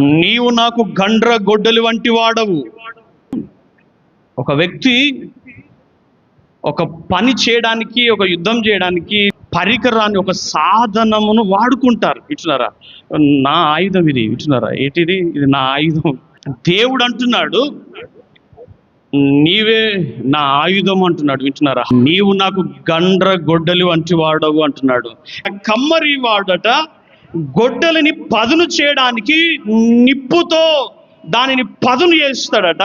నీవు నాకు గండ్ర గొడ్డలి వంటి వాడవు. ఒక వ్యక్తి ఒక పని చేయడానికి ఒక యుద్ధం చేయడానికి పరికరాన్ని ఒక సాధనమును వాడుకుంటారు. ఇచ్చినారా నా ఆయుధం ఇది ఇచ్చినారా ఏంటిది? ఇది నా ఆయుధం. దేవుడు అంటున్నాడు నీవే నా ఆయుధం అంటున్నాడు. వింటున్నారా? నీవు నాకు గండ్ర గొడ్డలి వంటి వాడవు అంటున్నాడు. కమ్మరి వాడట గొడ్డలిని పదును చేయడానికి నిప్పుతో దానిని పదును చేస్తాడట.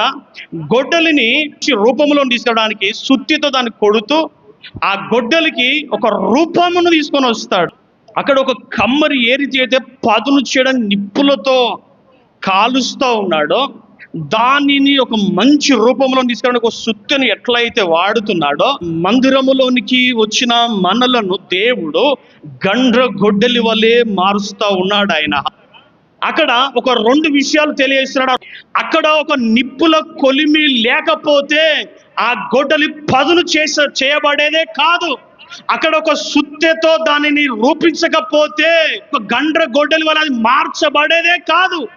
గొడ్డలిని రూపంలో తీసుకోవడానికి సుత్తితో దాన్ని కొడుతూ ఆ గొడ్డలికి ఒక రూపమును తీసుకొని వస్తాడు. అక్కడ ఒక కమ్మరి ఏరి చేతే పదును చేయడం నిప్పులతో కాలుస్తూ ఉన్నాడో. దానిని ఒక మంచి రూపంలో తీసుకురావడానికి ఒక సుత్తిని ఎట్లయితే వాడుతున్నాడో మందిరములోనికి వచ్చిన మనలను దేవుడు గండ్ర గొడ్డలి వలె మారుస్తా ఉన్నాడు ఆయన. అక్కడ ఒక రెండు విషయాలు తెలియజేస్తున్నాడు. అక్కడ ఒక నిప్పుల కొలిమి లేకపోతే ఆ గొడ్డలి పదును చేస చేయబడేదే కాదు. అక్కడ ఒక సుత్తెతో దానిని రూపించకపోతే ఒక గండ్ర గొడ్డలి వల్ల అది మార్చబడేదే కాదు.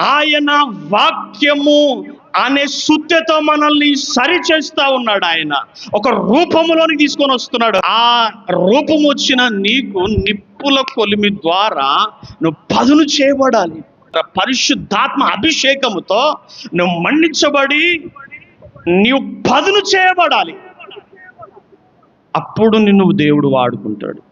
ఆయన వాక్యము అనే శుద్ధితో మనల్ని సరి చేస్తా ఉన్నాడు ఆయన. ఒక రూపములోని తీసుకొని వస్తున్నాడు. ఆ రూపం వచ్చిన నీకు నిప్పుల కొలిమి ద్వారా నువ్వు పదును చేయబడాలి. పరిశుద్ధాత్మ అభిషేకముతో నువ్వు మన్నించబడి నీవు పదును చేయబడాలి. అప్పుడు నిన్ను దేవుడు వాడుకుంటాడు.